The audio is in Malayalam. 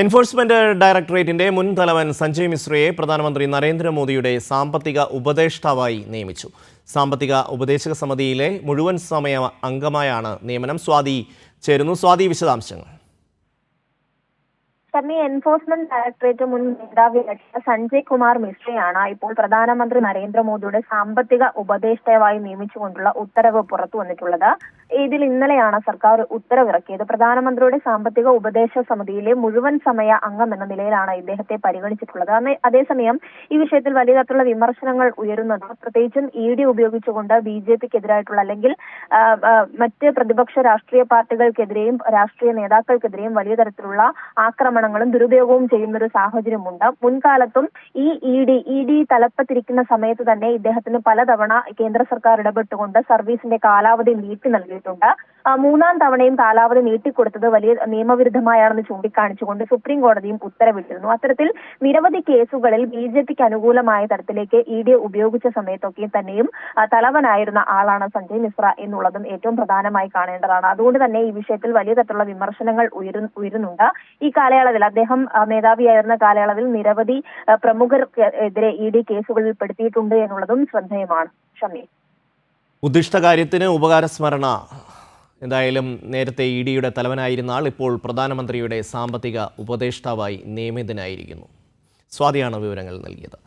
എൻഫോഴ്സ്മെന്റ് ഡയറക്ടറേറ്റിന്റെ മുൻ തലവൻ സഞ്ജയ് മിശ്രയെ പ്രധാനമന്ത്രി നരേന്ദ്രമോദിയുടെ സാമ്പത്തിക ഉപദേഷ്ടാവായി നിയമിച്ചു. സാമ്പത്തിക ഉപദേശക സമിതിയിലെ മുഴുവൻ സമയ അംഗമായാണ് നിയമനം. സ്വാതി ചേരുന്നു. സ്വാതി വിശദാംശങ്ങൾ. തന്നെ എൻഫോഴ്സ്മെന്റ് ഡയറക്ടറേറ്റ് മുൻ മേധാവിയായിട്ടുള്ള സഞ്ജയ് കുമാർ മിശ്രയാണ് ഇപ്പോൾ പ്രധാനമന്ത്രി നരേന്ദ്രമോദിയുടെ സാമ്പത്തിക ഉപദേഷ്ടാവായി നിയമിച്ചുകൊണ്ടുള്ള ഉത്തരവ് പുറത്തു വന്നിട്ടുള്ളത്. ഇതിൽ ഇന്നലെയാണ് സർക്കാർ ഉത്തരവിറക്കിയത്. പ്രധാനമന്ത്രിയുടെ സാമ്പത്തിക ഉപദേശ സമിതിയിലെ മുഴുവൻ സമയ അംഗം എന്ന നിലയിലാണ് ഇദ്ദേഹത്തെ പരിഗണിച്ചിട്ടുള്ളത്. അതേസമയം ഈ വിഷയത്തിൽ വലിയ തരത്തിലുള്ള വിമർശനങ്ങൾ ഉയരുന്നത് പ്രത്യേകിച്ചും ഇ ഡി ഉപയോഗിച്ചുകൊണ്ട് ബി ജെ പിക്കെതിരായിട്ടുള്ള അല്ലെങ്കിൽ മറ്റ് പ്രതിപക്ഷ രാഷ്ട്രീയ പാർട്ടികൾക്കെതിരെയും രാഷ്ട്രീയ നേതാക്കൾക്കെതിരെയും വലിയ തരത്തിലുള്ള ആക്രമണങ്ങളും ദുരുപയോഗവും ചെയ്യുന്ന ഒരു സാഹചര്യമുണ്ട്. മുൻകാലത്തും ഈ ഇ ഡി ഇ ഡി തലപ്പത്തിരിക്കുന്ന സമയത്ത് തന്നെ ഇദ്ദേഹത്തിന് പലതവണ കേന്ദ്ര സർക്കാർ ഇടപെട്ടുകൊണ്ട് സർവീസിന്റെ കാലാവധി നീട്ടി നൽകിയിട്ടുണ്ട്. ആ, മൂന്നാം തവണയും കാലാവധി നീട്ടിക്കൊടുത്തത് വലിയ നിയമവിരുദ്ധമായാണെന്ന് ചൂണ്ടിക്കാണിച്ചുകൊണ്ട് സുപ്രീം കോടതിയും ഉത്തരവിട്ടിരുന്നു. അത്തരത്തിൽ നിരവധി കേസുകളിൽ ബി ജെ പിക്ക് അനുകൂലമായ തരത്തിലേക്ക് ഇ ഡി ഉപയോഗിച്ച സമയത്തൊക്കെ തന്നെയും തലവനായിരുന്ന ആളാണ് സഞ്ജയ് മിശ്ര എന്നുള്ളതും ഏറ്റവും പ്രധാനമായി കാണേണ്ടതാണ്. അതുകൊണ്ട് തന്നെ ഈ വിഷയത്തിൽ വലിയ തരത്തിലുള്ള വിമർശനങ്ങൾ ഉയരുന്നുണ്ട്. ഈ കാലയളവിൽ അദ്ദേഹം മേധാവിയായിരുന്ന കാലയളവിൽ നിരവധി പ്രമുഖർക്കെതിരെ ഇ ഡി കേസുകളിൽ പെടുത്തിയിട്ടുണ്ട് എന്നുള്ളതും ശ്രദ്ധേയമാണ്. ഷമീർ ഉദ്ദിഷ്ട കാര്യത്തിന് ഉപകാരസ്മരണ എന്തായാലും നേരത്തെ ഇ ഡിയുടെ തലവനായിരുന്ന ആൾ ഇപ്പോൾ പ്രധാനമന്ത്രിയുടെ സാമ്പത്തിക ഉപദേഷ്ടാവായി നിയമിതനായിരിക്കുന്നു. സ്വാതിയാണ് വിവരങ്ങൾ നൽകിയത്.